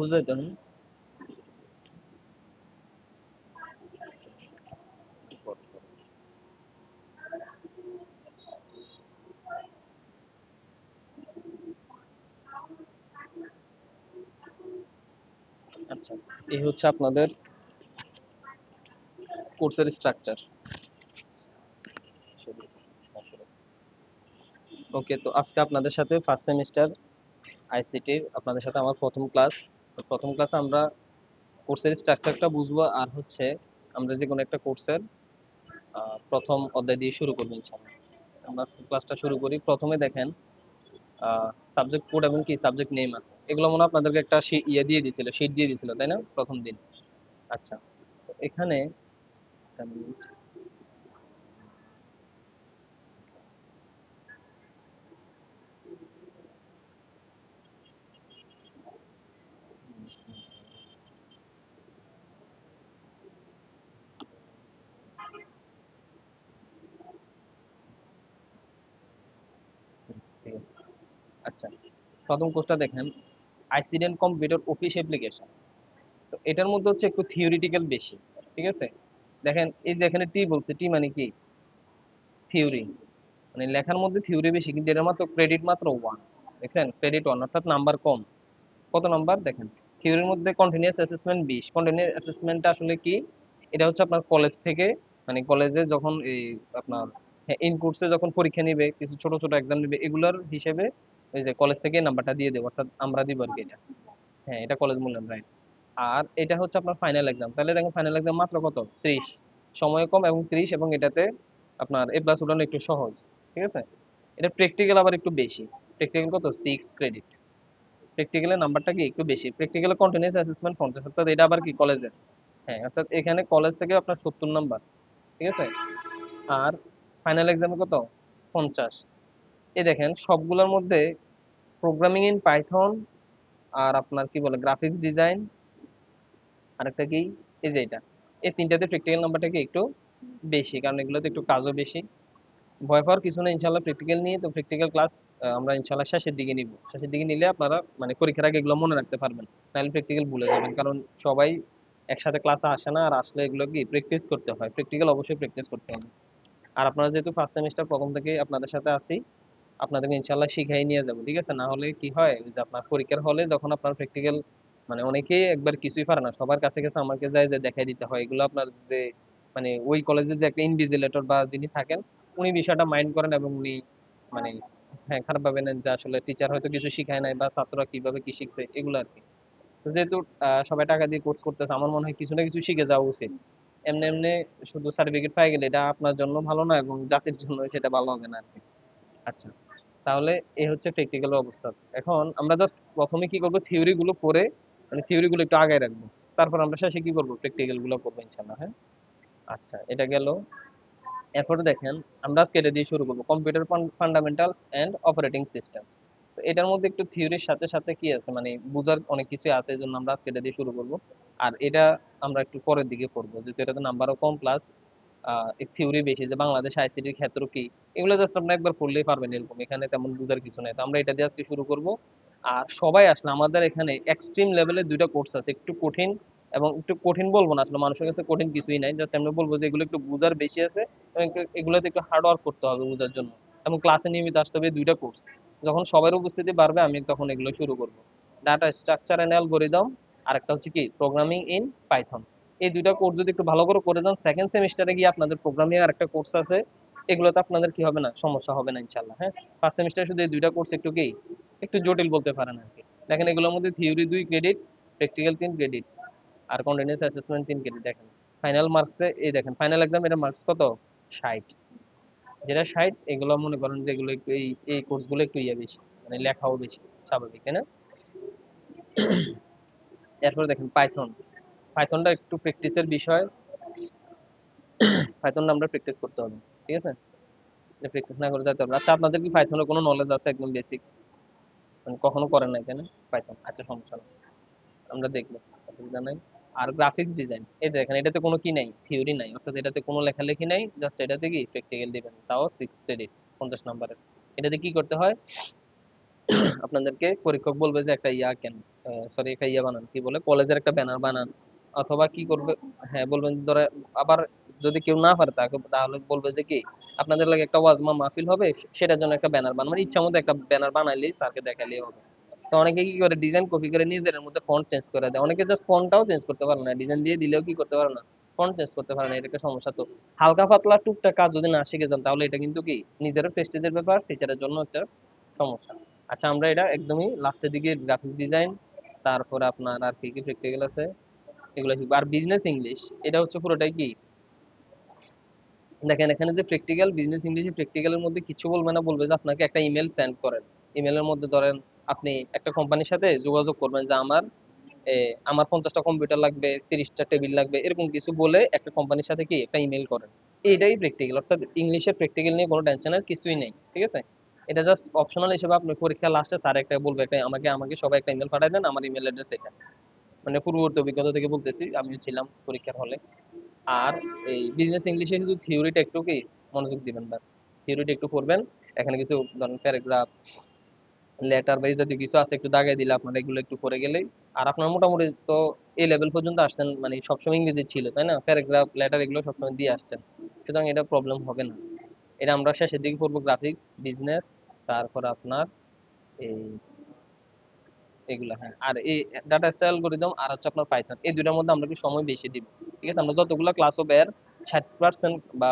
বুঝতে তো আচ্ছা এই হচ্ছে আপনাদের কোর্সের স্ট্রাকচার ওকে তো আজকে আপনাদের সাথে ফার্স্ট সেমিস্টার আইসিটির আপনাদের সাথে আমার প্রথম ক্লাস প্রথম ক্লাসে আমরা কোর্সের স্ট্রাকচারটা বুঝব আর হচ্ছে আমরা যে কোনো একটা কোর্সের প্রথম অধ্যায় দিয়ে শুরু করব আমরা ক্লাসটা শুরু করি। প্রথমে দেখেন সাবজেক্ট কোড এবং কি সাবজেক্ট নেম আছে। এগুলো মনে আপনাদেরকে একটা ইয়ে দিয়ে দিয়েছিল শীট দিয়ে দিয়েছিল, তাই না? প্রথম দিন। আচ্ছা তো এখানে একটা minute। ঠিক আছে আচ্ছা প্রথম কোর্সটা দেখেন আইসিডেন্ট কম্পিউটার অফিস অ্যাপ্লিকেশন তো এটার মধ্যে হচ্ছে একটু থিওরিটিক্যাল বেশি, ঠিক আছে? দেখেন, এই যে এখানে টি বলছে টি মানে কি? থিওরি মানে লেখার মধ্যে থিওরি বেশি, কিন্তু এটার মাত্র ক্রেডিট মাত্র ওয়ান দেখছেন? ক্রেডিট ওয়ান অর্থাৎ নাম্বার কম। কত নাম্বার দেখেন থিওরির মধ্যে কন্টিনিউয়াস অ্যাসেসমেন্ট বিশ। কন্টিনিউয়াস অ্যাসেসমেন্টটা আসলে কি? এটা হচ্ছে আপনার কলেজ থেকে মানে কলেজে যখন এই আপনার ইন কোর্সে যখন পরীক্ষা নিবে, কিছু ছোট ছোট এক্সাম নিবে, এগুলোর হিসেবে ওই যে কলেজ থেকে নাম্বারটা দিয়ে দেবো, অর্থাৎ আমরা দিব আর কি এটা। হ্যাঁ এটা কলেজ মূল্যায়ন রাইট আর এটা হচ্ছে আপনার ফাইনাল এক্সাম তাহলে দেখেন ফাইনাল এক্সাম মাত্র কত? ত্রিশ। সময় কম এবং ত্রিশ এবং এটাতে আপনার এ প্লাস উঠানো একটু সহজ, ঠিক আছে? এটা প্র্যাকটিক্যাল আবার একটু বেশি। প্র্যাকটিক্যাল কত? সিক্স ক্রেডিট প্র্যাকটিক্যালের নাম্বারটা কি? একটু বেশি। প্র্যাকটিক্যালে কন্টিনিউয়াস অ্যাসেসমেন্ট পঞ্চাশ। অর্থাৎ এটা আবার কি? কলেজের হ্যাঁ অর্থাৎ এখানে কলেজ থেকে আপনার সত্তর নাম্বার ঠিক আছে? আর ফাইনাল এক্সামে কত? পঞ্চাশ। এই দেখেন, সবগুলোর মধ্যে প্রোগ্রামিং ইন পাইথন আর আপনার কি বলে গ্রাফিক্স ডিজাইন আরেকটা কি? এই যে এটা। এই তিনটাতে প্র্যাকটিক্যাল নাম্বারটা কি একটু বেশি, কারণ এগুলোতে একটু কাজও বেশি। ভয় পাওয়ার কিছু না ইনশাল্লাহ প্র্যাকটিক্যাল নিয়ে, তো প্র্যাকটিক্যাল ক্লাস আমরা ইনশাল্লাহ শেষের দিকে নিব। শেষের দিকে নিলে আপনারা মানে পরীক্ষার আগে এগুলো মনে রাখতে পারবেন, নাহলে প্র্যাকটিক্যাল ভুলে যাবেন, কারণ সবাই একসাথে ক্লাসে আসে না, আর আসলে এগুলো কি প্র্যাকটিস করতে হয়। প্র্যাকটিক্যাল অবশ্যই প্র্যাকটিস করতে হবে। আর আপনারা যেহেতু ফার্স্ট সেমিস্টার প্রথম থেকে আপনাদের সাথে আসি আপনাদেরকে ইনশাল্লাহ শিখাই নিয়ে যাব, ঠিক আছে? না হলে কি হয় যে আপনার পরীক্ষার হলে যখন আপনার প্র্যাকটিক্যাল মানে অনেকেই একবার কিছুই পারে না, সবার কাছে কাছে আমাকে যায় যে দেখাই দিতে হয়। এগুলো আপনার যে মানে ওই কলেজে যে একটা ইনভিজিলেটর বা যিনি থাকেন, উনি বিষয়টা মাইন্ড করেন এবং উনি মানে হ্যাঁ খারাপ ভাবে নেন যে আসলে টিচার হয়তো কিছু শিখায় নাই বা ছাত্ররা কীভাবে কি শিখছে, এগুলো আর কি। যেহেতু সবাই টাকা দিয়ে কোর্স করতেছে, আমার মনে হয় কিছু না কিছু শিখে যাওয়া উচিত। এমনি এমনি শুধু সার্টিফিকেট পাই গেলে এটা আপনার জন্য ভালো না, এবং জাতির জন্য সেটা ভালো হবে না আর কি। আচ্ছা। তাহলে এই হচ্ছে প্র্যাকটিক্যাল অবস্থা। এখন আমরা জাস্ট প্রথমে কি করব? থিওরি গুলো পড়ে মানে থিওরি গুলো একটু আগায় রাখব। তারপর আমরা শেষে কি করব? প্র্যাকটিক্যালগুলো করব ইনশাল্লাহ হ্যাঁ? আচ্ছা এটা গেল। এরপরে দেখেন, আমরা আজকে এটা দিয়ে শুরু করব। Computer fundamentals and operating systems তো এটার মধ্যে একটু থিওরির সাথে সাথে কি আছে? মানে বুঝার অনেক কিছু আছে এই জন্য আমরা আজকে এটা দিয়ে শুরু করব। আর এটা আমরা একটু পরের দিকে পড়ব যেহেতু এটাতে নাম্বারও কম প্লাস থিওরি বেশি যে বাংলাদেশ আইসিটির ক্ষেত্র কি? এগুলো জাস্ট আপনি একবার পড়লেই পারবেন এরকম। এখানে তেমন বুঝার কিছু নেই। তো আমরা এটা দিয়ে আজকে শুরু করব। আর সবাই আসলে আমাদের এখানে এক্সট্রিম লেভেলের দুইটা কোর্স আছে। একটু কঠিন এবং একটু কঠিন বলব না, আসলে মানুষের কাছে কঠিন কিছুই নাই। জাস্ট আমরা বলব যে এগুলো একটু বুঝার বেশি আছে এবং এগুলোতে একটু হার্ড ওয়ার্ক করতে হবে বোঝার জন্য। এবং ক্লাসে নিয়মিত আসতে হবে দুইটা কোর্স যখন সবার উপস্থিতি বাড়বে, আমি তখন এগুলো শুরু করব। ডাটা স্ট্রাকচার এন্ড অ্যালগরিদম আর একটা হচ্ছে কি? প্রোগ্রামিং ইন পাইথন এই দুইটা কোর্স যদি একটু ভালো করে করে যান সেকেন্ড সেমিস্টারে গিয়ে আপনাদের প্রোগ্রামিং আর একটা কোর্স আছে। এগুলোতে আপনাদের কি হবে না? সমস্যা হবে না ইনশাল্লাহ হ্যাঁ? ফার্স্ট সেমিস্টারে শুধু এই দুইটা কোর্স একটু কি? একটু জটিল বলতে পারেন আর কি। দেখেন এগুলোর মধ্যে থিওরি দুই ক্রেডিট প্র্যাকটিক্যাল তিন ক্রেডিট আর কন্টিনিউয়াস অ্যাসেসমেন্ট তিন ক্রেডিট দেখেন। ফাইনাল মার্কসে এই দেখেন ফাইনাল এক্সাম এর মার্কস কত? ষাট। যেটা ষাট, এগুলো মনে করেন যে এগুলো একটু এই এই কোর্সগুলো একটু ইয়ে বেশি মানে লেখাও বেশি, স্বাভাবিক, তাই না? এরপর দেখেন পাইথন পাইথনটা একটু প্র্যাকটিসের বিষয়। পাইথনটা আমরা প্র্যাকটিস করতে হবে, ঠিক আছে? প্র্যাকটিস না করে যেতে হবে আচ্ছা আপনাদের কি পাইথনের কোনো নলেজ আছে একদম বেসিক মানে কখনো করেন নাই তাই না? পাইথন আচ্ছা সমস্যা নেই। আমরা দেখব, অসুবিধা নাই। আর গ্রাফিক্স ডিজাইন এই দেখেন, এটাতে কোনো কি নাই? থিওরি নাই, অর্থাৎ এটাতে কোনো লেখালেখি নাই জাস্ট এটাতে কি প্র্যাকটিক্যাল দিবেন। তাও সিক্স ক্রেডিট পঞ্চাশ নম্বরের এটাতে কি করতে হয়? আপনাদেরকে পরীক্ষক বলবে যে একটা ইয়া কেন সরি একটা ইয়া বানান, কি বলে? কলেজের একটা ব্যানার বানান। অথবা কি করবে? হ্যাঁ বলবেন ধরে আবার যদি কেউ না পারে তাকে তাহলে বলবে যে কি, আপনাদের লাগে একটা ওয়াজমা মাহফিল হবে সেটার জন্য একটা ব্যানার বানান মানে ইচ্ছা মতো একটা ব্যানার বানাইলেই স্যারকে দেখালেই হবে। তো অনেকে কি করে ডিজাইন কপি করে নিজের মধ্যে ফন্ট চেঞ্জ করে দেয়। অনেকে জাস্ট ফন্টটাও চেঞ্জ করতে পারে না ডিজাইন দিয়ে দিলেও কি করতে পারে না ফন্ট চেঞ্জ করতে পারে না, এটা একটা সমস্যা। তো হালকা পাতলা টুকটাক কাজ যদি না শিখে যান, তাহলে এটা কিন্তু কি, নিজের প্রেস্টিজের ব্যাপার টিচারের জন্য একটা সমস্যা। আচ্ছা আমরা এটা একদমই লাস্টের দিকে গ্রাফিক ডিজাইন তারপরে আপনার আর কি কি প্র্যাকটিক্যাল আছে? এগুলো শিখব। আর বিজনেস ইংলিশ এটা হচ্ছে পুরোটাই কি? দেখেন, এখানে যে প্র্যাকটিক্যাল বিজনেস ইংলিশে প্র্যাকটিক্যালের মধ্যে কিছু বলবে না, বলবে যে আপনাকে একটা ইমেল সেন্ড করেন। ইমেলের মধ্যে ধরেন, আপনি একটা কোম্পানির সাথে যোগাযোগ করবেন যে আমার আমার পঞ্চাশটা কম্পিউটার লাগবে, তিরিশটা টেবিল লাগবে, এরকম কিছু বলে একটা কোম্পানির সাথে কি একটা ইমেল করেন। এটাই প্র্যাকটিক্যাল অর্থাৎ ইংলিশের প্র্যাকটিক্যাল নিয়ে কোনো টেনশনের কিছুই নেই, ঠিক আছে? এটা জাস্ট অপশনাল হিসেবে আপনি পরীক্ষা লাস্টে স্যার একটা বলবে একটা, আমাকে আমাকে সবাই একটা ইমেল পাঠাই দেন, আমার ইমেল অ্যাড্রেস এটা। মানে পূর্ববর্তী অভিজ্ঞতা থেকে বলতেছি, আমিও ছিলাম পরীক্ষার হলে। আর এই বিজনেস ইংলিশে শুধু থিওরিটা একটু কি, মনোযোগ দিবেন ব্যাস। থিওরিটা একটু পড়বেন, এখানে কিছু ধরেন প্যারাগ্রাফ লেটার বা এই জাতীয় কিছু আছে, একটু দাগাই দিলে আপনারা এগুলো একটু করে গেলেই, আর আপনার মোটামুটি তো এই লেভেল পর্যন্ত আসছেন মানে সবসময় ইংরেজি ছিল, তাই না? প্যারাগ্রাফ লেটার এগুলো সবসময় দিয়ে আসছেন। সুতরাং এটা প্রবলেম হবে না। এটা আমরা শেষের দিকে পড়ব গ্রাফিক্স বিজনেস তারপর আপনার এই এগুলা হ্যাঁ। আর এই ডাটা স্টাইল অ্যালগরিদম আর হচ্ছে আপনার পাইথন এই দুইটার মধ্যে আমরা একটু সময় বেশি দিব, ঠিক আছে? আমরা যতগুলো ক্লাস হবে এর ষাট পার্সেন্ট বা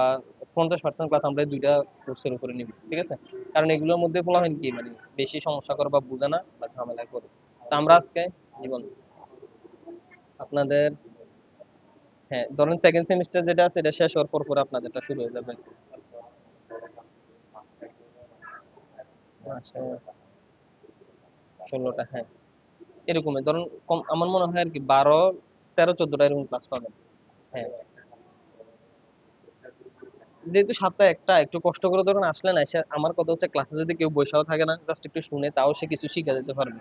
পঞ্চাশ পার্সেন্ট ক্লাস আমরা এই দুইটা কোর্সের উপরে নিব, ঠিক আছে? কারণ এগুলোর মধ্যে বলা হয় কি মানে বেশি সমস্যা করে বা বোঝে না বা ঝামেলা করে। তো আমরা আজকে জীবন আপনাদের হ্যাঁ ধরেন সেকেন্ড সেমিস্টার যেটা আছে, এটা শেষ হওয়ার পর পর আপনাদেরটা শুরু হয়ে যাবে। ষোলোটা হ্যাঁ। এরকমই। ধরুন আমার মনে হয় আর কি বারো, তেরো, চোদ্দটা এরকম ক্লাস পাবেন। হ্যাঁ। যেহেতু সপ্তাহে একটা, একটু কষ্ট করে ধরুন আসলেন এসে আমার কথা হচ্ছে ক্লাসে যদি কেউ বৈশাও থাকে না জাস্ট একটু শুনে তাও সে কিছু শিখে যেতে পারবে।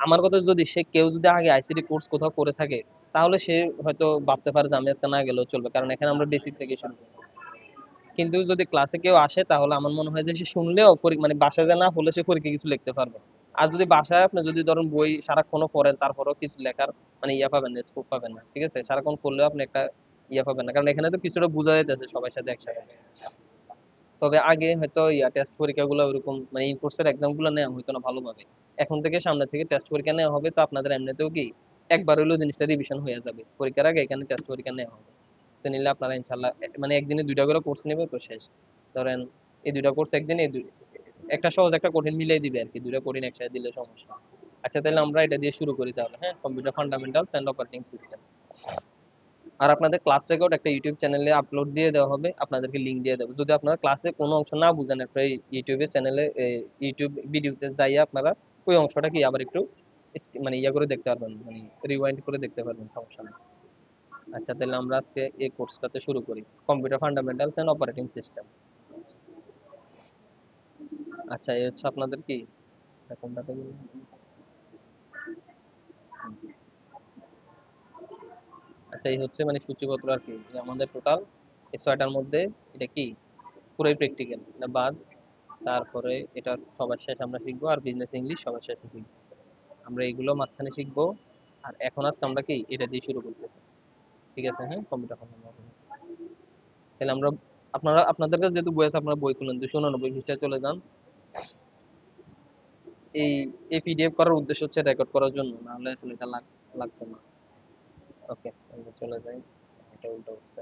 আমার কথা যদি সে কেউ যদি আগে আইসিটি কোর্স কোথাও করে থাকে, তাহলে সে হয়তো ভাবতে পারে যে আমি আজকে না গেলেও চলবে, কারণ এখানে আমরা বেসিক থেকে শুরু করি। কিন্তু যদি ক্লাসে কেউ আসে, তাহলে আমার মনে হয় যে সে শুনলেও মানে বাসায় যা না হলে সে পরীক্ষা কিছু লিখতে পারবে। আর যদি বাসায় আপনি যদি ধরুন বই সারাক্ষণও পড়েন, তারপরেও কিছু লেখার মানে ইয়া পাবেন না স্কোপ পাবেন না, ঠিক আছে? সারাক্ষণ পড়লেও আপনি একটা ইয়া পাবেন না, কারণ এখানে তো কিছুটা বোঝা যাইতেছে সবার সাথে একসাথে। তবে আগে হয়তো ইয়া টেস্ট পরীক্ষাগুলো ওরকম মানে ইন কোর্সের এক্সামগুলো নেওয়া হতো না ভালোভাবে। এখন থেকে সামনে থেকে টেস্ট পরীক্ষা নেওয়া হবে, তো আপনাদের এমনিতেও কি একবার হলেও জিনিসটা রিভিশন হয়ে যাবে। পরীক্ষার আগে এখানে টেস্ট পরীক্ষা নেওয়া হবে। তো নিলে আপনারা ইনশাল্লাহ মানে একদিনে দুইটা করে কোর্স নেবে, তো শেষ। ধরেন এই দুইটা কোর্স একদিনে একটা সহজ, একটা কঠিন মিলিয়ে দিবে আর কি দুইটা কঠিন একসাথে দিলে সমস্যা আচ্ছা তাহলে আমরা এটা দিয়ে শুরু করি তাহলে হ্যাঁ? Computer fundamentals and operating system আর আপনাদের ক্লাস রেকর্ড একটা ইউটিউব চ্যানেলে আপলোড দিয়ে দেওয়া হবে। আপনাদেরকে লিংক দিয়ে দেবো। যদি আপনারা ক্লাসে কোনো অংশ না বুঝেন, একটা ইউটিউবে চ্যানেলে ইউটিউব ভিডিওতে যাইয়ে আপনারা ওই অংশটা কি আবার একটু মানে ইয়া করে দেখতে পারবেন মানে রিওয়াইন্ড করে দেখতে পারবেন, সমস্যা নেই। আচ্ছা তাহলে আমরা আজকে এই কোর্সটাতে শুরু করি। Computer fundamentals and operating systems আচ্ছা এই হচ্ছে আপনাদের কি? আচ্ছা এই হচ্ছে মানে সূচিপত্র আর কি। আমাদের টোটাল ছয়টার মধ্যে এটা কি? পুরোই প্র্যাকটিক্যাল এটা বাদ। তারপরে এটা সবার শেষ আমরা শিখব আর বিজনেস ইংলিশ সবার শেষে শিখব। আমরা এগুলো মাঝখানে শিখব আর এখন আজকে আমরা কি? এটা দিয়ে শুরু করতেছি। ঠিক আছে হ্যাঁ? কম্পিউটার তাহলে আমরা আপনারা, আপনাদের কাছে যেহেতু বই আছে, আপনারা বই খুলেন। দুশো উননব্বই পৃষ্ঠায় চলে যান। এই এই পিডিএফ করার উদ্দেশ্য হচ্ছে রেকর্ড করার জন্য নাহলে আসলে এটা লাগ, লাগতো না। ওকে আমরা চলে যাই। এটা উল্টো হচ্ছে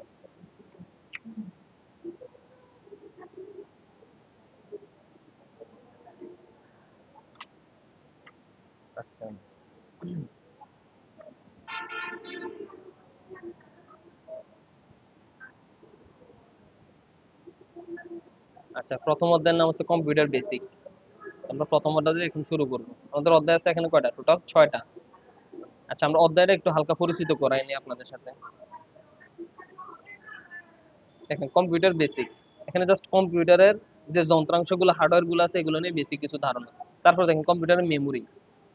আচ্ছা। আচ্ছা প্রথম অধ্যায়ের নাম হচ্ছে কম্পিউটার বেসিক আমরা প্রথম অধ্যায় এখন শুরু করব। আমাদের অধ্যায় আছে এখানে কয়টা? টোটাল ছয়টা। আচ্ছা আমরা অধ্যায়টা একটু হালকা পরিচিত করাই নি আপনাদের সাথে। দেখেন কম্পিউটার বেসিক এখানে জাস্ট কম্পিউটারের যে যন্ত্রাংশগুলো হার্ডওয়্যারগুলো আছে, এগুলো নিয়ে বেসিক কিছু ধারণা। তারপর দেখেন কম্পিউটারের মেমোরি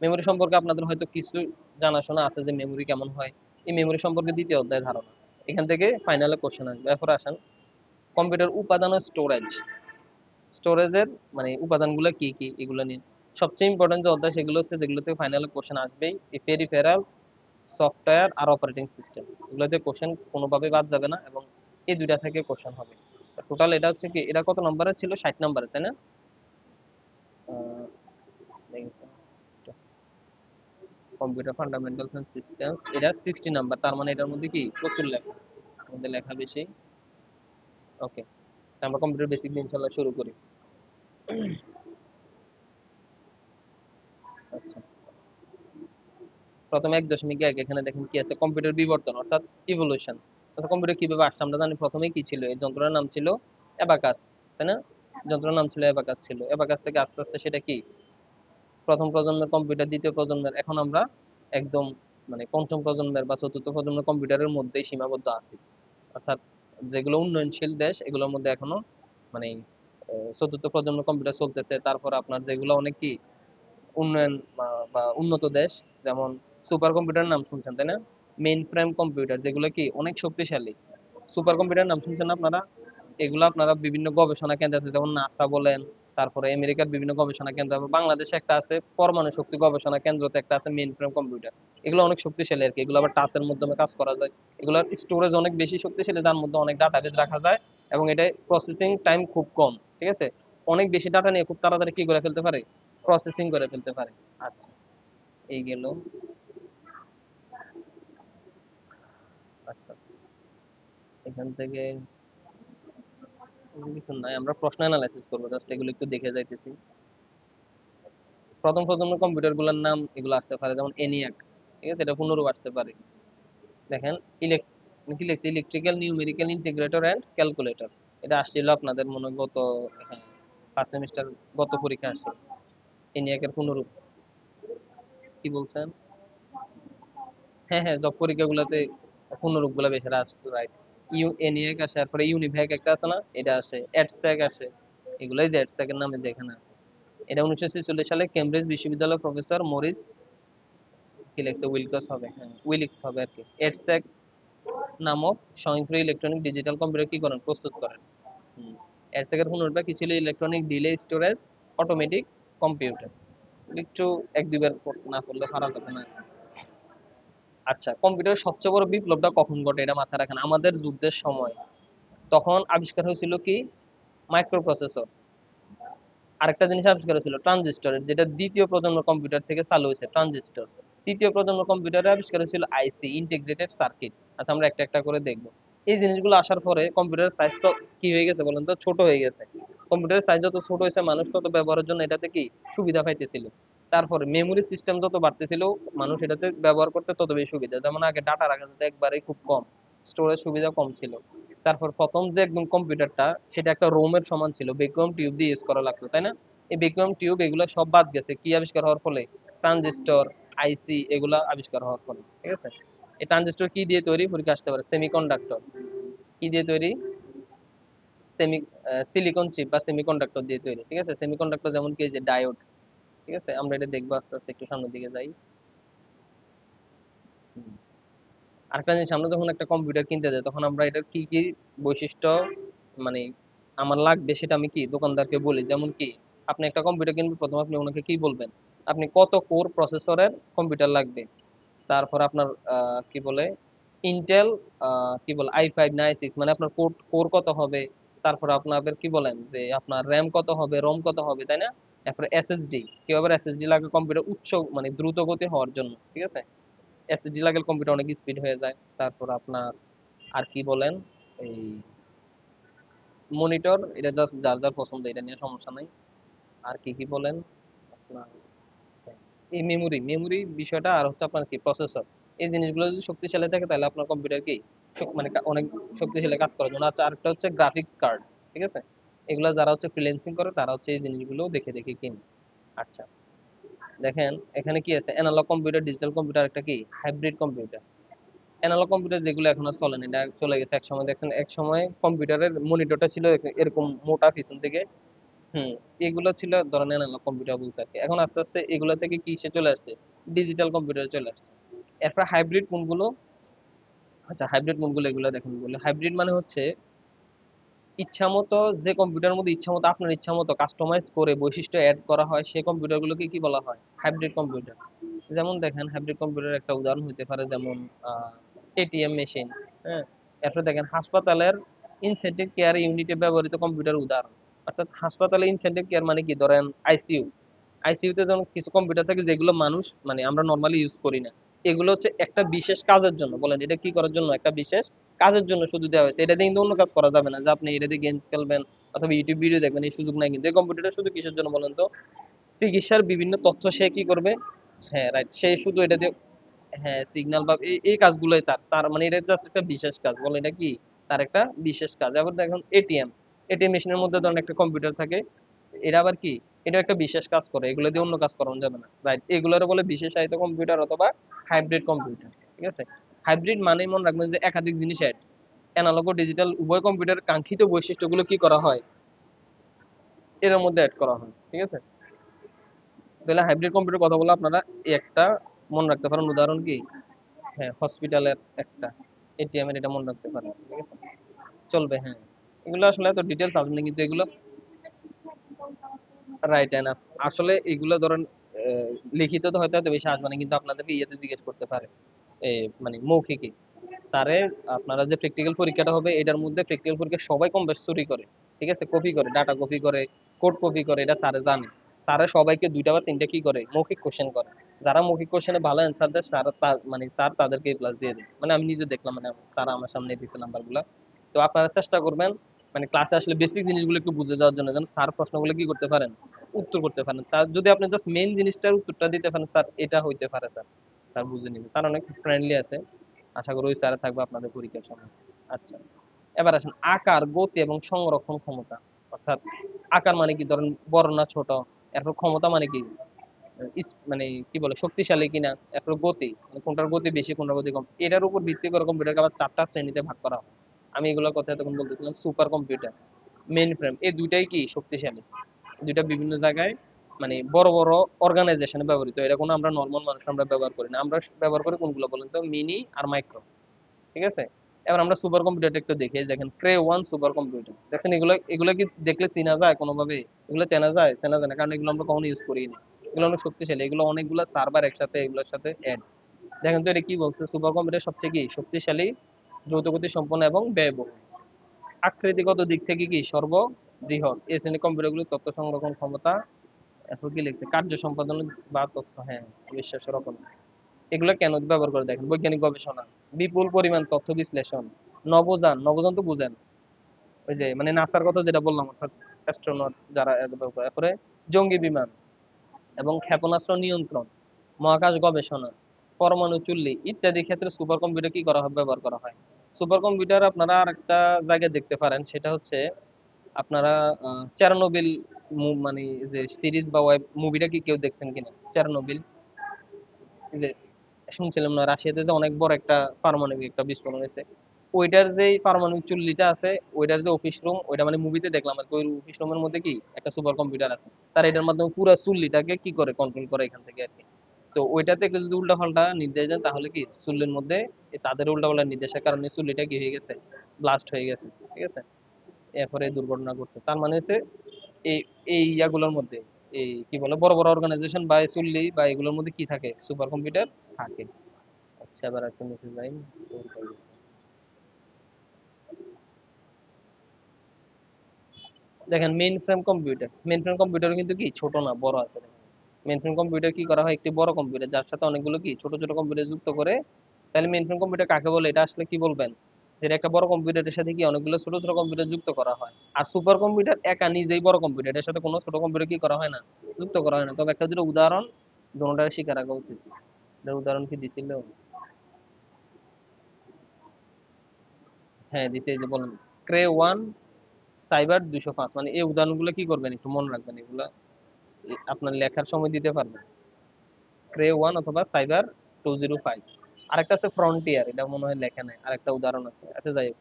মেমোরি সম্পর্কে আপনাদের হয়তো কিছু জানাশোনা আছে যে মেমোরি কেমন হয়। এই মেমোরি সম্পর্কে দ্বিতীয় অধ্যায় ধারণা। এখান থেকে ফাইনালে কোশ্চেন আসবে। এরপর আসেন কম্পিউটার উপাদান স্টোরেজ স্টোরেজের মানে উপাদানগুলো কি কি, এগুলো নিয়ে। সবচেয়ে ইম্পর্টেন্ট যে অধ্যায় সেগুলো হচ্ছে যেগুলোতে ফাইনাল কোশ্চেন আসবেই। পেরিফেরালস সফটওয়্যার আর অপারেটিং সিস্টেম এগুলোতে কোশ্চেন কোনোভাবে বাদ যাবে না এবং এই দুইটা থেকে কোশ্চেন হবে। টোটাল এটা হচ্ছে কি, এটা কত নম্বরে ছিল? ষাট নম্বরে, তাই না? কম্পিউটার ফান্ডামেন্টালস এন্ড সিস্টেমস এটা সিক্সটি নাম্বার তার মানে এটার মধ্যে কি? প্রচুর লেখা। আমাদের লেখা বেশি। ওকে আমরা কম্পিউটার বেসিক দিয়ে ইনশাল্লাহ শুরু করি। আচ্ছা। প্রথমে এক দশমিক এক, এখানে দেখেন কি আছে? কম্পিউটার বিবর্তন, অর্থাৎ ইভলিউশন অর্থাৎ কম্পিউটার কীভাবে আসছে আমরা জানি প্রথমে কি ছিল? এই যন্ত্রের নাম ছিল অ্যাবাকাস তাই না? যন্ত্রের নাম ছিল অ্যাবাকাস ছিল। অ্যাবাকাস থেকে আস্তে আস্তে সেটা কি? প্রথম প্রজন্মের কম্পিউটার দ্বিতীয় প্রজন্মের, এখন আমরা একদম মানে পঞ্চম প্রজন্মের বা চতুর্থ প্রজন্মের কম্পিউটারের মধ্যেই সীমাবদ্ধ আছি। অর্থাৎ যেগুলো উন্নয়নশীল দেশ, এগুলোর মধ্যে এখনও মানে চতুর্থ প্রজন্ম কম্পিউটার চলতেছে। তারপর আপনার যেগুলো অনেক কি উন্নয়ন বা- উন্নত দেশ, যেমন সুপার কম্পিউটার নাম শুনছেন, তাই না? মেইন ফ্রেম কম্পিউটার যেগুলো কি অনেক শক্তিশালী। সুপার কম্পিউটার নাম শুনছেন আপনারা? এগুলো আপনারা বিভিন্ন গবেষণা কেন্দ্র যেমন নাসা বলেন তারপরে আমেরিকার বিভিন্ন গবেষণা কেন্দ্র বাংলাদেশে একটা আছে পরমাণু শক্তি গবেষণা কেন্দ্রতে একটা আছে মেইন ফ্রেম কম্পিউটার এগুলো অনেক শক্তিশালী আর কি এগুলো আবার টাচের মাধ্যমে কাজ করা যায়। এগুলোর স্টোরেজ অনেক বেশি শক্তিশালী, যার মধ্যে অনেক ডাটাবেজ রাখা যায় এবং এটা প্রসেসিং টাইম খুব কম, ঠিক আছে? অনেক বেশি ডাটা নিয়ে খুব তাড়াতাড়ি কি করে ফেলতে পারে? প্রসেসিং করে ফেলতে পারে। আচ্ছা এই গেল। আচ্ছা এখান থেকে কিছু নাই, আমরা প্রশ্ন অ্যানালাইসিস জাস্ট এগুলো একটু দেখে যাইতেছি। প্রথমগুলোর নাম এগুলো আসতে পারে, যেমন এনিয়াক ঠিক আছে? এটা আসতে পারে। দেখেন electrical numerical integrator and calculator এটা আসছিল আপনাদের মনে হয় গত হ্যাঁ ফার্স্ট সেমিস্টার গত পরীক্ষা আসছে। এনিয়াকের পুনরূপ কি বলছেন? হ্যাঁ হ্যাঁ জব পরীক্ষাগুলোতে পূর্ণরূপগুলো বেশি আসছে রাইট ইউ আসে, তারপরে ইউনিভ্যাক একটা আছে না, এটা আসে আসে যে নামে যে এখানে আছে। এটা উনিশশো ছেচল্লিশ সালে কেমব্রিজ বিশ্ববিদ্যালয়ের প্রফেসর মরিস কি উইলকস হবে হ্যাঁ উইলিক্স হবে আর কি। এডস্যাক নামক স্বয়ংক্রিয় ইলেকট্রনিক ডিজিটাল কম্পিউটার কি করেন? প্রস্তুত করেন। এডস্যাকের পুনরূপটা কি ছিল? Electronic delay storage automatic computer. একটু, এক দুইবার না করলে খারাপ হবে না। আচ্ছা কম্পিউটারের সবচেয়ে বড় বিপ্লবটা কখন ঘটে এটা মাথায় রাখেন? আমাদের যুদ্ধের সময়। তখন আবিষ্কার হয়েছিল কি? মাইক্রো প্রসেসর আরেকটা জিনিস আবিষ্কার হয়েছিল ট্রানজিস্টর যেটা দ্বিতীয় প্রজন্ম কম্পিউটার থেকে চালু হয়েছে ট্রানজিস্টর তৃতীয় প্রজন্ম কম্পিউটারে আবিষ্কার হয়েছিল আইসি ইন্টিগ্রেটেড সার্কিট আচ্ছা আমরা একটা একটা করে দেখব। এই জিনিসগুলো আসার পরে কম্পিউটারের সাইজ তো কি হয়ে গেছে বলেন তো? ছোট হয়ে গেছে। কম্পিউটারের সাইজ যত ছোট হয়েছে, মানুষ তত ব্যবহারের জন্য এটাতে কি সুবিধা পাইতেছিল? তারপরে মেমোরি সিস্টেম যত বাড়তেছিল, মানুষ এটাতে ব্যবহার করতে তত বেশি সুবিধা। যেমন আগে ডাটা রাখা যেত একবারেই খুব কম। স্টোরেজ সুবিধা কম ছিল। তারপর প্রথম যে একদম কম্পিউটারটা সেটা একটা রোমের সমান ছিল। বেকুয়াম টিউব দিয়ে ইউজ করা লাগতো, তাই না? এই বেকুয়াম টিউব এগুলো সব বাদ গেছে। কি আবিষ্কার হওয়ার ফলে? ট্রানজিস্টর আইসি এগুলা আবিষ্কার হওয়ার ফলে, ঠিক আছে? এই ট্রানজিস্টর কি দিয়ে তৈরি? পরীক্ষা আসতে পারে। সেমিকন্ডাক্টর কি দিয়ে তৈরি? সেমি সিলিকন চিপ বা সেমিকন্ডাক্টর দিয়ে তৈরি, ঠিক আছে? সেমিকন্ডাক্টর যেমন কি যে ডায়োড ঠিক আছে, আমরা এটা দেখব আস্তে আস্তে, একটু সামনের দিকে যাই। আরেকটা জিনিস, আমরা যখন একটা কম্পিউটার কিনতে যাই, তখন আমরা এটার কি কি বৈশিষ্ট্য মানে আমার লাগবে সেটা আমি কি? দোকানদারকে বলি, যেমন কি, আপনি একটা কম্পিউটার কিনবেন, প্রথমে আপনি ওনাকে কি বলবেন? আপনি কত কোর প্রসেসরের কম্পিউটার লাগবে? তারপর আপনার কি বলে ইন্টেল কি বলে আই ফাইভ না আই সিক্স মানে আপনার কোর কোর কত হবে? তারপর আপনাদের কি বলেন যে আপনার র্যাম কত হবে রোম কত হবে, তাই না? তারপরে এসএসডি কেউ আবার এসএসডি লাগে কম্পিউটার উচ্চ মানে দ্রুত গতি হওয়ার জন্য, ঠিক আছে? এসএসডি লাগলে কম্পিউটার অনেক স্পিড হয়ে যায়। তারপর আপনার আর কি বলেন, এই মনিটর এটা জাস্ট যার যার পছন্দ, এটা নিয়ে সমস্যা নাই। আর কি কি বলেন, আপনার এই মেমোরি মেমোরি বিষয়টা আর হচ্ছে আপনার কি প্রসেসর এই জিনিসগুলো যদি শক্তিশালী থাকে, তাহলে আপনার কম্পিউটার কি মানে অনেক শক্তিশালী কাজ করার জন্য আচ্ছা আরেকটা হচ্ছে গ্রাফিক্স কার্ড ঠিক আছে? এগুলো যারা হচ্ছে ফ্রিল্যান্সিং করে, তারা হচ্ছে এই জিনিসগুলো দেখে দেখে কিনে। আচ্ছা দেখেন, এখানে কি আছে? অ্যানালগ কম্পিউটার ডিজিটাল কম্পিউটার একটা কি? হাইব্রিড কম্পিউটার অ্যানালগ কম্পিউটার যেগুলো এখন আর চলে না চলে গেছে এক সময়। দেখছেন, এক সময় কম্পিউটারের মনিটরটা ছিল এরকম মোটা পিছন থেকে হুম, এগুলো ছিল ধরেন অ্যানালগ কম্পিউটার বলতে আর এখন আস্তে আস্তে এগুলো থেকে কি সে চলে আসছে? ডিজিটাল কম্পিউটার চলে আসছে। এরপর হাইব্রিড কোনগুলো? আচ্ছা হাইব্রিড কোনগুলো এগুলো দেখুন বলে। হাইব্রিড মানে হচ্ছে ইচ্ছা মতো যে কম্পিউটারের মধ্যে ইচ্ছা মতো আপনার ইচ্ছা মতো কাস্টমাইজ করে বৈশিষ্ট্য অ্যাড করা হয় সেই কম্পিউটারগুলোকে কি বলা হয়? হাইব্রিড কম্পিউটার যেমন দেখেন হাইব্রিড কম্পিউটার একটা উদাহরণ হতে পারে, যেমন এটিএম মেশিন হ্যাঁ? এরপর দেখেন, হাসপাতালের ইনসেন্টিভ কেয়ার ইউনিটে ব্যবহৃত কম্পিউটার উদাহরণ। অর্থাৎ হাসপাতালে ইনসেন্টিভ কেয়ার মানে কি? ধরেন আইসিইউ আইসিইউতে যেমন কিছু কম্পিউটার থাকে যেগুলো মানুষ মানে আমরা নর্মালি ইউজ করি না। এগুলো হচ্ছে একটা বিশেষ কাজের জন্য, বলেন এটা কি করার জন্য? একটা বিশেষ কাজের জন্য শুধু দেওয়া হয়েছে। এটা দিয়ে কিন্তু অন্য কাজ করা যাবে না। যে আপনি এটা দিয়ে গেমস খেলবেন অথবা ইউটিউব ভিডিও দেখবেন, এই সুযোগ নাই কিন্তু। এই কম্পিউটারটা শুধু কিসের জন্য বলেন তো? চিকিৎসার বিভিন্ন তথ্য সে কি করবে? হ্যাঁ রাইট সে শুধু এটা দিয়ে হ্যাঁ সিগন্যাল বা এই কাজগুলোই তার। তার মানে এটা জাস্ট একটা বিশেষ কাজ। বলে এটা কি? তার একটা বিশেষ কাজ। আবার দেখুন এটিএম এটিএম মেশিনের মধ্যে ধরেন একটা কম্পিউটার থাকে। এটা আবার কি? এটা একটা বিশেষ কাজ করে, এগুলো দিয়ে অন্য কাজ করানো যাবে না। রাইট এগুলোর বলে বিশেষায়িত কম্পিউটার অথবা হাইব্রিড কম্পিউটার ঠিক আছে? হাইব্রিড মানেই মনে রাখবেন যে একাধিক জিনিস অ্যাড অ্যানালগ ও ডিজিটাল উভয় কম্পিউটার কাঙ্ক্ষিত বৈশিষ্ট্যগুলো কি করা হয়? এর মধ্যে অ্যাড করা হয়, ঠিক আছে? তাহলে হাইব্রিড কম্পিউটার কথা বলে আপনারা একটা মনে রাখতে পারেন। উদাহরণ কি? হ্যাঁ হসপিটালের একটা এটিএম এর এটা মনে রাখতে পারেন, ঠিক আছে? চলবে হ্যাঁ। এগুলো আসলে এত ডিটেলস আসবে না কিন্তু এগুলো রাইট এনাফ আসলে এগুলো ধরেন লিখিত তো হয়তো এত বেশি আসবে না, কিন্তু আপনাদেরকে ইয়েতে জিজ্ঞেস করতে পারে। মানে মৌখিকে স্যারে, আপনারা যে প্র্যাকটিক্যাল পরীক্ষাটা হবে, এটার মধ্যে প্র্যাকটিক্যাল পরীক্ষা সবাই কম বেশ চুরি করে। ঠিক আছে? কপি করে ডাটা কপি করে কোড কপি করে, এটা স্যারে জানে। স্যারে সবাইকে দুইটা বা তিনটা কি করে? মৌখিক কোশ্চেন করে। যারা মৌখিক কোশ্চেনে ভালো অ্যান্সার দেয়, স্যার মানে স্যার তাদেরকে প্লাস দিয়ে দেয়। মানে আমি নিজে দেখলাম মানে স্যার আমার সামনে দিয়েছে নাম্বারগুলো তো আপনারা চেষ্টা করবেন মানে ক্লাসে আসলে বেসিক জিনিসগুলো একটু বুঝে যাওয়ার জন্য যেন স্যার প্রশ্নগুলো কি করতে পারেন? উত্তর করতে পারেন। স্যার যদি আপনি জাস্ট মেইন জিনিসটার উত্তরটা দিতে পারেন স্যার এটা হইতে পারে স্যার স্যার বুঝে নিবে। স্যার অনেক ফ্রেন্ডলি আছে। আশা করি ওই স্যার থাকবে আপনাদের পরীক্ষার সময়। আচ্ছা। এবার আসেন, আকার, গতি এবং সংরক্ষণ ক্ষমতা। অর্থাৎ আকার মানে কি? ধরেন, বড় না ছোট? এরপর ক্ষমতা মানে কি? মানে কি বলে? শক্তিশালী কিনা? এরপর গতি। মানে কোনটার গতি বেশি, কোনটার গতি কম? এটার উপর ভিত্তি করে কম্পিউটারকে আবার চারটা শ্রেণীতে ভাগ করা হয়। আমি এগুলোর কথা তখন বলতেছিলাম সুপার কম্পিউটার মেইন ফ্রেম এই দুইটাই কি শক্তিশালী? দুইটা বিভিন্ন জায়গায় মানে বড় বড় অর্গানাইজেশনে ব্যবহৃত, এটা কোনো আমরা নর্মাল মানুষ আমরা ব্যবহার করি না। আমরা ব্যবহার করি কোনগুলো বলেন তো? মিনি আর মাইক্রো ঠিক আছে? এবার আমরা সুপার কম্পিউটারটা একটু দেখি দেখেন ক্রে ওয়ান সুপার কম্পিউটার দেখছেন এগুলো এগুলো কি দেখলে চেনা যায় কোনোভাবে এগুলো চেনা যায়? চেনা যায় না, কারণ এগুলো আমরা কখনো ইউজ করি না। এগুলো অনেক শক্তিশালী, এগুলো অনেকগুলো সার্ভার একসাথে, এগুলোর সাথে অ্যাড দেখেন তো এটা কি বলছে? সুপার কম্পিউটার সবচেয়ে কি? শক্তিশালী দ্রুতগতি সম্পন্ন এবং ব্যয়বহুল। আকৃতিগত দিক থেকে কি সর্ববৃহৎ? এই শ্রেণির কম্পিউটারগুলোর তথ্য সংরক্ষণ ক্ষমতা এরপর কি লিখছে? কার্য সম্পাদন বা তথ্য হ্যাঁ বিশ্বাস রকম এগুলো কেন ব্যবহার করে দেখেন? বৈজ্ঞানিক গবেষণা। বিপুল পরিমাণ তথ্য বিশ্লেষণ। নবযান নবযান তো বুঝেন। ওই যে মানে নাসার কথা যেটা বললাম, অর্থাৎ অ্যাস্ট্রোনট যারা এরপরে জঙ্গি বিমান এবং ক্ষেপণাস্ত্র নিয়ন্ত্রণ, মহাকাশ গবেষণা, পরমাণু চুল্লি ইত্যাদি ক্ষেত্রে সুপার কম্পিউটার কি করা হয়? ব্যবহার করা হয়। সুপার কম্পিউটার আপনারা আরেকটা জায়গায় দেখতে পারেন, সেটা হচ্ছে আপনারা চেরনোবিল মানে যে সিরিজ বা ওয়েব মুভিটা কি কেউ দেখছেন কিনা? চেরনোবিল যে শুনছিলাম না, রাশিয়াতে যে অনেক বড় একটা পারমাণবিক একটা বিস্ফোরণ হয়েছে। ওইটার যে পারমাণবিক চুল্লিটা আছে, ওইটার যে অফিস রুম ওইটা মানে মুভিতে দেখলাম আর ওই অফিস রুমের মধ্যে কি একটা সুপার কম্পিউটার আছে। তার এটার মাধ্যমে পুরো চুল্লিটাকে কি করে কন্ট্রোল করে এখান থেকে আর কি? তো ওইটাতে যদি উল্টাপাল্টা নির্দেশ দেন, তাহলে কি চুল্লির মধ্যে তাদের উল্টাপাল্টা নির্দেশের কারণে চুল্লিটা কি হয়ে গেছে? ব্লাস্ট হয়ে গেছে, ঠিক আছে? এরপরে দুর্ঘটনা ঘটছে। তার মানে হচ্ছে এই এই ইয়াগুলোর মধ্যে, এই কি বলে, বড় বড় অর্গানাইজেশন বা চুল্লি বা এগুলোর মধ্যে কি থাকে? সুপার কম্পিউটার থাকে। আচ্ছা এবার একটা মেসেজ লাইন দেখেন main frame computer main frame computer কিন্তু কি ছোট না, বড় আছে মেইন ফ্রেম কম্পিউটার কি করা হয়? একটি বড় কম্পিউটার যার সাথে অনেকগুলো কি? ছোট ছোট কম্পিউটার যুক্ত করে তাহলে মেইন ফ্রেম কম্পিউটার কাকে বলে? এটা আসলে কি বলবেন? যেটা একটা বড় কম্পিউটারের সাথে কি অনেকগুলো ছোট ছোট কম্পিউটার যুক্ত করা হয়? আর সুপার কম্পিউটার একা নিজেই বড় কম্পিউটার এর সাথে কোনো ছোট কম্পিউটার কি করা হয় না? যুক্ত করা হয় না। তবে একটা দুটো উদাহরণ দুটার শিখে রাখা উচিত। উদাহরণ কি দিছিল? হ্যাঁ দিছে এই যে বলেন। ক্রে ওয়ান সাইবার দুশো পাঁচ। মানে এই উদাহরণগুলো কি করবেন? একটু মনে রাখবেন এগুলা। আপনার লেখার সময় দিতে পারবেন। ক্রে ওয়ান অথবা সাইবার টু জিরো ফাইভ আরেকটা আছে ফ্রন্টিয়ার এটা মনে হয় লেখা নাই। আরেকটা উদাহরণ আছে। আচ্ছা যাই হোক।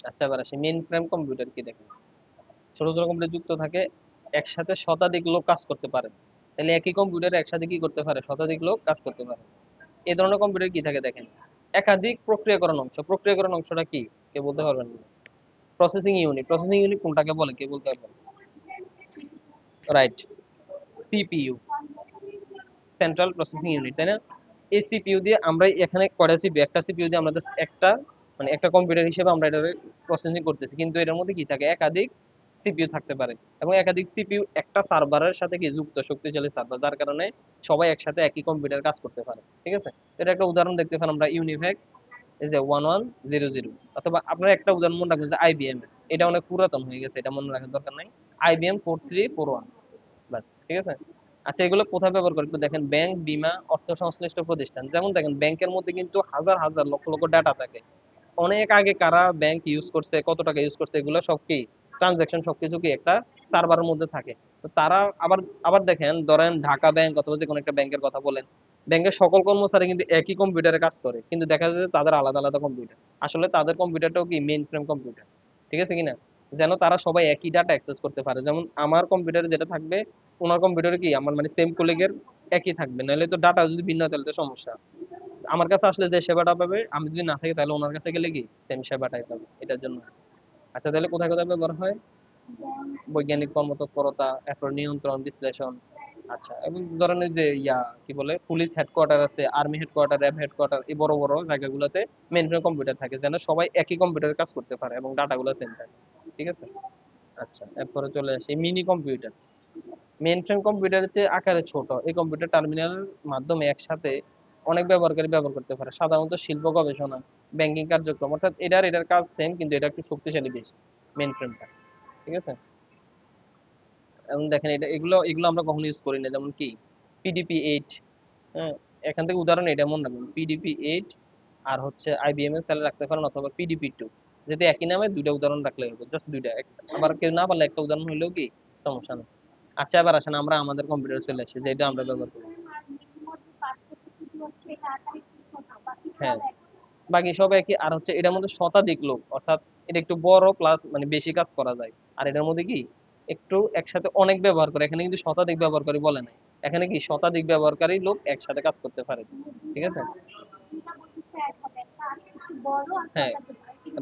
আচ্ছা এবার আসি। মেইন ফ্রেম কম্পিউটার কি দেখেন? ছোট ছোট কম্পিউটার যুক্ত থাকে, একসাথে শতাধিক লোক কাজ করতে পারে। তাহলে একই কম্পিউটারে একসাথে কি করতে পারে? শতাধিক লোক কাজ করতে পারে। এই ধরনের কম্পিউটার কি থাকে দেখেন? একাধিক প্রক্রিয়াকরণ অংশ। প্রক্রিয়াকরণ অংশটা কি? কে বলতে পারবেন? প্রসেসিং ইউনিট প্রসেসিং ইউনিট কোনটাকে বলে, কে বলতে পারবেন right CPU central processing unit তাই না? এই সিপিইউ দিয়ে আমরা এখানে কয়টা সিপিইউ একটা সিপিইউ দিয়ে আমরা জাস্ট একটা মানে একটা কম্পিউটার হিসেবে আমরা এটা প্রসেসিং করতেছি। কিন্তু এটার মধ্যে কি থাকে? একাধিক সিপিইউ থাকতে পারে। এবং একাধিক সিপিইউ একটা সার্ভারের সাথে কি যুক্ত? শক্তিশালী সার্ভার যার কারণে সবাই একসাথে একই কম্পিউটার কাজ করতে পারে। ঠিক আছে? এটা একটা উদাহরণ দেখতে পারেন আমরা ইউনিভ্যাক এই যে ওয়ান ওয়ান জিরো জিরো অথবা আপনার একটা উদাহরণ মনে রাখবেন যে আইবিএম এটা অনেক পুরাতন হয়ে গেছে, এটা মনে রাখার দরকার নাই। IBM four three four one বাস ঠিক আছে? আচ্ছা এগুলো কোথায় ব্যবহার করে একটু দেখেন, ব্যাংক, বিমা অর্থ সংশ্লিষ্ট প্রতিষ্ঠান। যেমন দেখেন, ব্যাংকের মধ্যে কিন্তু হাজার হাজার লক্ষ লক্ষ ডাটা থাকে। অনেক আগে কারা ব্যাংক ইউজ করছে, কত টাকা ইউজ করছে, এগুলো সব কি? ট্রানজাকশন সবকিছু কি একটা সার্ভারের মধ্যে থাকে। তো তারা আবার আবার দেখেন, ধরেন ঢাকা ব্যাংক অথবা যে কোনো একটা ব্যাংকের কথা বলেন ব্যাংকের সকল কর্মচারী কিন্তু একই কম্পিউটারে কাজ করে, কিন্তু দেখা যায় যে তাদের আলাদা আলাদা কম্পিউটার আসলে তাদের কম্পিউটারটাও কি মেইন ফ্রেম কম্পিউটার ঠিক আছে কিনা? যেন তারা সবাই একই ডাটা অ্যাক্সেস করতে পারে। যেমন আমার কম্পিউটারে যেটা থাকবে, ওনার কম্পিউটারে কি আমার মানে সেম কলিগের একই থাকবে। নাহলে তো ডাটা যদি ভিন্ন, তাহলে তো সমস্যা। আমার কাছে আসলে যে সেবাটা পাবে, আমি যদি না থাকি, তাহলে ওনার কাছে গেলে কি সেম সেবাটাই পাবে, এটার জন্য। আচ্ছা তাহলে কোথায় কোথায় ব্যবহার হয়? বৈজ্ঞানিক কর্মতৎপরতা, এরপর নিয়ন্ত্রণ, বিশ্লেষণ। আচ্ছা এবং ধরেন যে ইয়া, কি বলে পুলিশ হেডকোয়ার্টার আছে আর্মি হেডকোয়ার্টার র্যাব হেডকোয়ার্টার এই বড় বড় জায়গাগুলোতে মেন ফ্রেম কম্পিউটার থাকে, যেন সবাই একই কম্পিউটারে কাজ করতে পারে এবং ডাটাগুলো সেম থাকে, ঠিক আছে? আচ্ছা এরপরে চলে আসি মিনি কম্পিউটার মেন ফ্রেম কম্পিউটারের চেয়ে আকারে ছোট, এই কম্পিউটার টার্মিনালের মাধ্যমে একসাথে অনেক ব্যবহারকারী ব্যবহার করতে পারে, সাধারণত শিল্প গবেষণা ব্যাংকিং কার্যক্রম, অর্থাৎ এটার এটার কাজ সেম কিন্তু এটা একটু শক্তিশালী বেশি মেন ফ্রেমটা ঠিক আছে? এবং দেখেন এটা, এগুলো এগুলো আমরা কখনো ইউজ করি না। যেমন কি পিডিপি এইট হ্যাঁ এখান থেকে উদাহরণ এটা মনে রাখবেন পিডিপি এইট আর হচ্ছে আইবিএম এর স্যালে রাখতে পারেন অথবা পিডিপি টু যদি একই নামে দুইটা উদাহরণ রাখলে হবে জাস্ট দুইটা। আবার কেউ না পারলে একটা উদাহরণ হইলেও কি, সমস্যা নেই। আচ্ছা এবার আসেন আমরা আমাদের কম্পিউটার চলে আসি যেটা আমরা ব্যবহার করি। হ্যাঁ বাকি সব একই, আর হচ্ছে এটার মধ্যে শতাধিক লোক, অর্থাৎ এটা একটু বড় প্লাস মানে বেশি কাজ করা যায়। আর এটার মধ্যে কি একটু একসাথে অনেক ব্যবহার করে। এখানে কিন্তু শতাধিক ব্যবহারকারী বলে নাই। এখানে কি শতাধিক ব্যবহারকারী লোক একসাথে কাজ করতে পারে? ঠিক আছে? হ্যাঁ,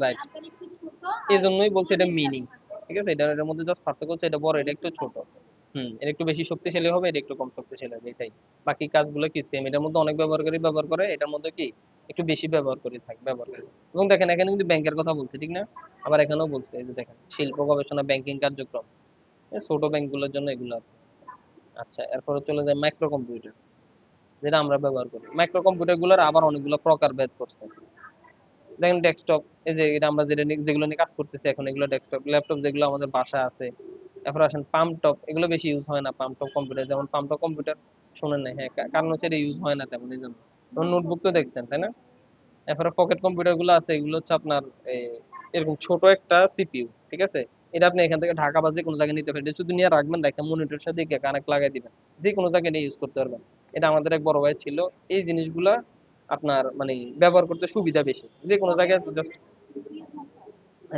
right. এই জন্যই বলছি এটা মিনি ঠিক আছে? এটা এটার মধ্যে জাস্ট পার্থক্য হচ্ছে এটা বড় এটা একটু ছোট। হুম এটা একটু বেশি শক্তিশালী হবে এটা একটু কম শক্তিশালী হবে এটাই। বাকি কাজগুলো কি সেম এটার মধ্যে অনেক ব্যবহারকারী ব্যবহার করে এটার মধ্যে কি একটু বেশি ব্যবহার করে থাকে ব্যবহারকারী এবং দেখেন এখানে কিন্তু ব্যাংকের কথা বলছে ঠিক না? আবার এখানেও বলছে এই যে দেখেন শিল্প গবেষণা ব্যাংকিং কার্যক্রম। ছোট ব্যাংকগুলোর জন্য এগুলো আচ্ছা এরপরে চলে যায় মাইক্রো কম্পিউটার যেটা আমরা ব্যবহার করি। মাইক্রো কম্পিউটারগুলোর আবার অনেকগুলো প্রকার ভেদ করছে। দেখেন ডেস্কটপ এই যে এটা আমরা যেটা যেগুলো নিয়ে কাজ করতেছি এখন, এগুলো ডেস্কটপ ল্যাপটপ যেগুলো আমাদের বাসা আছে। এরপর আসেন পাম্প টপ এগুলো বেশি ইউজ হয় না পাম্প টপ কম্পিউটার যেমন পাম্প টপ কম্পিউটার শোনেন না হ্যাঁ কারণ হচ্ছে এটা ইউজ হয় না তেমন এই জন্য। নোটবুক তো দেখছেন, তাই না? এরপরে পকেট কম্পিউটারগুলো আছে, এগুলো হচ্ছে আপনার এরকম ছোট একটা সিপিইউ ঠিক আছে? এটা আপনি এখান থেকে ঢাকা বা যে কোনো জায়গায় নিতে পারেন। শুধু নিয়ে রাখবেন রেখে মনিটরের সাথে কানেক্ট লাগাই দিবেন। যে কোনো জায়গায় নিয়ে ইউজ করতে পারবেন। এটা আমাদের এক বড় ভাই ছিল, এই জিনিসগুলা আপনার মানে ব্যবহার করতে সুবিধা বেশি। যে কোনো জায়গায় জাস্ট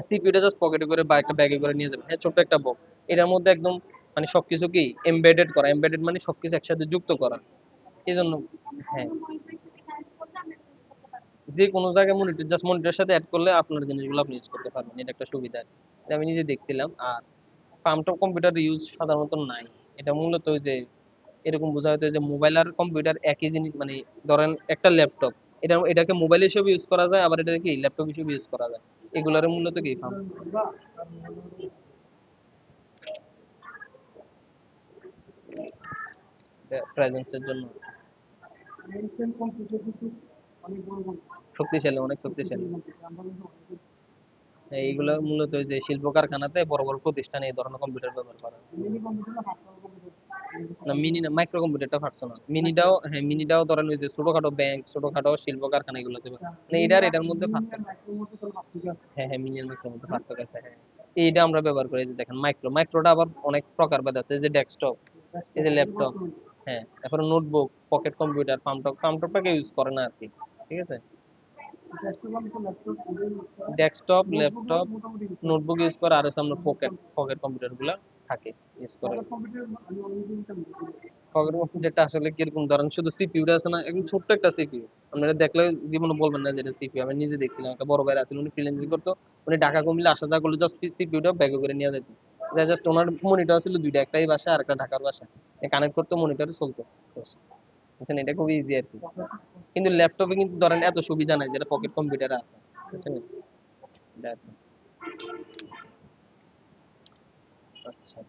সিপিইউটা জাস্ট পকেটে করে বা একটা ব্যাগে করে নিয়ে যাবেন। হ্যাঁ ছোট্ট একটা বক্স এটার মধ্যে একদম মানে সবকিছু কি? এমবেডেড করা। এমবেডেড মানে সবকিছু একসাথে যুক্ত করা। এই জন্য হ্যাঁ। যে কোনো জায়গায় মনিটর জাস্ট মনিটরের সাথে অ্যাড করলে আপনার জিনিসগুলো আপনি ইউজ করতে পারবেন। এটা একটা সুবিধা এটা আমি নিজে দেখছিলাম। আর পাম্পটপ কম্পিউটার ইউজ সাধারণত নাই। এটা মূলত যে এরকম বোঝা হতো যে মোবাইল আর কম্পিউটার একই জিনিস মানে ধরেন একটা ল্যাপটপ এটা, এটাকে মোবাইল হিসেবে ইউজ করা যায়, আবার এটাকে কি ল্যাপটপ হিসেবে ইউজ করা যায়? এগুলোর মূলত কি পাম্প প্রেজেন্সের জন্য। শক্তিশালী, অনেক শক্তিশালী। এইগুলো মূলত যে শিল্প কারখানাতে বড় বড় প্রতিষ্ঠানে এই ধরনের কম্পিউটার ব্যবহার করা। না মিনি না মাইক্রো কম্পিউটারটা পার্সোনাল মিনিটাও হ্যাঁ মিনিটাও ধরেন ওই যে ছোটখাটো ব্যাংক ছোটখাটো শিল্প কারখানা এগুলোতে মানে এটার এটার মধ্যে পার্থক্য। হ্যাঁ হ্যাঁ মিনি আর মধ্যে পার্থক্য আছে হ্যাঁ। এইটা আমরা ব্যবহার করি যে দেখেন মাইক্রো মাইক্রোটা আবার অনেক প্রকারভেদ আছে যে ডেস্কটপ এই যে ল্যাপটপ হ্যাঁ। তারপরে নোটবুক পকেট কম্পিউটার পাম্পটপ পাম্পটপটাকে ইউজ করে না আর কি। ঠিক আছে? ডেস্কটপ ল্যাপটপ নোটবুক ইউজ করে। আর হচ্ছে আমরা পকেট পকেট কম্পিউটারগুলা থাকে ইউজ করে। পকেট কম্পিউটারটা আসলে কীরকম? ধরেন শুধু সিপিইউটা আছে না একদম ছোট্ট একটা সিপিইউ আপনারা দেখলে জীবনে বলবেন না যে এটা সিপিইউ আমি নিজে দেখছিলাম। একটা বড় ভাই আছেন উনি ফ্রিল্যান্সিং করতো। উনি ঢাকা কুমিল্লা আসা যাওয়া করলে জাস্ট সিপিইউটা ব্যাগে করে নিয়ে যেত জাস্ট ওনার মনিটর ছিল দুইটা একটাই বাসা আর একটা ঢাকার বাসা। কানেক্ট করতে মনিটরে চলতো। বুঝছেন? এটা খুবই ইজি আর কি। কিন্তু ল্যাপটপে কিন্তু ধরেন এত সুবিধা নাই যেটা পকেট কম্পিউটারে আছে, বুঝছেন। আচ্ছা।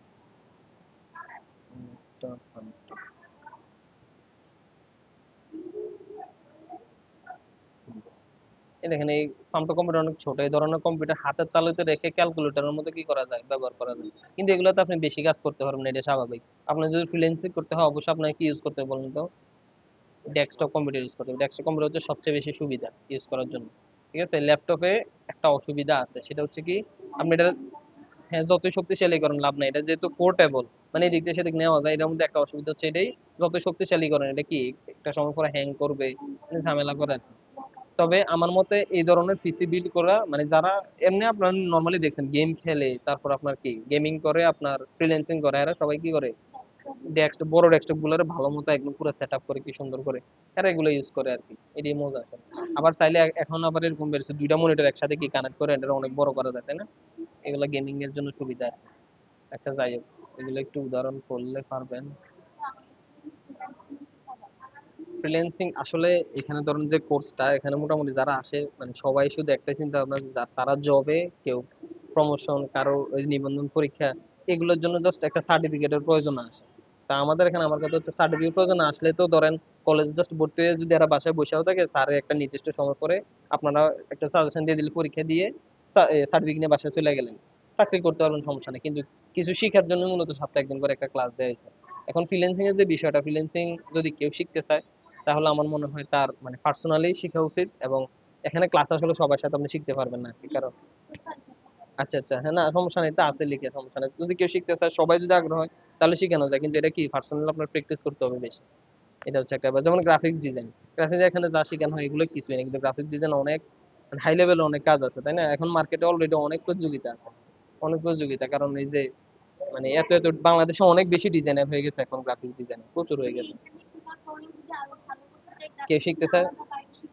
দেখেন, এই কম্পিউটার অনেক ছোট, এই ধরনের কম্পিউটার হাতের তালুতে রেখে ক্যালকুলেটরের মধ্যে কি করা যায়? ব্যবহার করা যায়। কিন্তু এগুলোতে আপনি বেশি কাজ করতে পারবেন এটা স্বাভাবিক। আপনার যদি ফ্রিল্যান্সিং করতে হয়, অবশ্যই আপনাকে কি ইউজ করতে বলুন তো? ডেস্কটপ কম্পিউটার ইউজ করতে হবে। ডেস্কটপ কম্পিউটার হচ্ছে সবচেয়ে বেশি সুবিধা ইউজ করার জন্য। ঠিক আছে? ল্যাপটপে একটা অসুবিধা আছে, সেটা হচ্ছে কি, আপনি এটা হ্যাঁ যতই শক্তিশালী করেন, লাভ নাই। এটা যেহেতু পোর্টেবল মানে এদিক দিয়ে সেদিক নেওয়া যায়, এটার মধ্যে একটা অসুবিধা হচ্ছে এটাই, যতই শক্তিশালী করেন, এটা কি, একটা সময় পরে হ্যাং করবে মানে ঝামেলা করে। তবে আমার মতে এই ধরনের পিসি বিল্ড করা মানে যারা এমনি আপনার নর্মালি দেখছেন গেম খেলে, তারপর আপনার কি গেমিং করে, আপনার ফ্রিল্যান্সিং করে, এরা সবাই কি করে বড় ভালো মতো একদম পুরো করে কি সুন্দর করে এরা এগুলো ইউজ করে আর কি এটাই মজা আসলে আবার চাইলে এখন আবার এরকম দুইটা মনিটর একসাথে কি কানেক্ট করে, এটা অনেক বড় করা যায়, তাই না? এগুলো গেমিং এর জন্য সুবিধা। আচ্ছা যাই হোক, এগুলো একটু উদাহরণ করলে পারবেন। ফ্রিল্যান্সিং আসলে এখানে ধরুন যে কোর্সটা এখানে মোটামুটি যারা আসে মানে সবাই শুধু একটাই চিন্তা ভাবনা তারা জবে কেউ প্রমোশন কারও নিবন্ধন পরীক্ষা, এগুলোর জন্য জাস্ট একটা সার্টিফিকেটের প্রয়োজন আসে। তা আমাদের এখানে আমার কথা হচ্ছে সার্টিফিকেট প্রয়োজন আসলে তো ধরেন কলেজ জাস্ট ভর্তি হয়ে যদি এরা বাসায় বসেও থাকে স্যারে একটা নির্দিষ্ট সময় পরে আপনারা একটা সাজেশন দিয়ে দিলে, পরীক্ষা দিয়ে সার্টিফিকেট নিয়ে বাসায় চলে গেলেন। চাকরি করতে পারবেন, সমস্যা নেই। কিন্তু কিছু শিখার জন্য মূলত সপ্তাহে একদিন করে একটা ক্লাস দেওয়া হয়েছে। এখন ফ্রিল্যান্সিং এর যে বিষয়টা ফ্রিল্যান্সিং যদি কেউ শিখতে চায়, তাহলে আমার মনে হয় তার মানে পার্সোনালি শেখা উচিত এবং এখানে ক্লাস আসলে সবার সাথে আপনি শিখতে পারবেন না কারণ আচ্ছা আচ্ছা হ্যাঁ না, সমস্যা নেই, তা আছে লিখে, সমস্যা নেই। যদি কেউ শিখতে চায়, সবাই যদি আগ্রহ হয় তাহলে শেখানো যায়, কিন্তু এটা কি পার্সোনাল আপনার প্র্যাকটিস করতে হবে বেশি। এটা হচ্ছে একটা। যেমন গ্রাফিক্স ডিজাইন গ্রাফিক্স এখানে যা শেখানো হয় এগুলো কিছুই না কিন্তু গ্রাফিক্স ডিজাইন অনেক হাই লেভেলে অনেক কাজ আছে, তাই না? এখন মার্কেটে অলরেডি অনেক প্রতিযোগিতা আছে, অনেক প্রতিযোগিতা কারণ এই যে মানে এত এত বাংলাদেশে অনেক বেশি ডিজাইনার হয়ে গেছে এখন গ্রাফিক্স ডিজাইন প্রচুর হয়ে গেছে। কেউ শিখতে চায়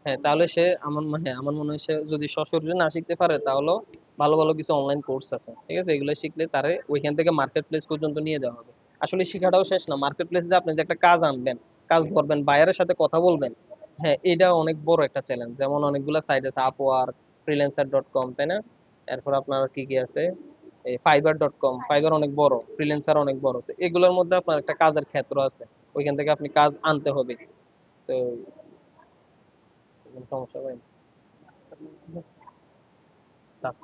হ্যাঁ তাহলে সে আমার মনে আমার মনে হয় সে যদি সশরীরে না শিখতে পারে তাহলে ভালো ভালো কিছু অনলাইন কোর্স আছে, ঠিক আছে? এগুলো শিখলে তারে ওইখান থেকে মার্কেট প্লেস পর্যন্ত নিয়ে যাওয়া হবে। আসলে শেখাটাও শেষ না। মার্কেট প্লেসে আপনি যে একটা কাজ আনবেন, কাজ ধরবেন বায়ারের সাথে কথা বলবেন হ্যাঁ এটা অনেক বড় একটা চ্যালেঞ্জ যেমন অনেকগুলো সাইট আছে আপওয়ার্ক ফ্রিল্যান্সার ডট কম তাই না? এরপর আপনার কি কি আছে? ফাইবার ডট কম ফাইবার অনেক বড় ফ্রিল্যান্সার অনেক বড়। তো এগুলোর মধ্যে আপনার একটা কাজের ক্ষেত্র আছে, ওইখান থেকে আপনি কাজ আনতে হবে। তো সমস্যা হয় কাজ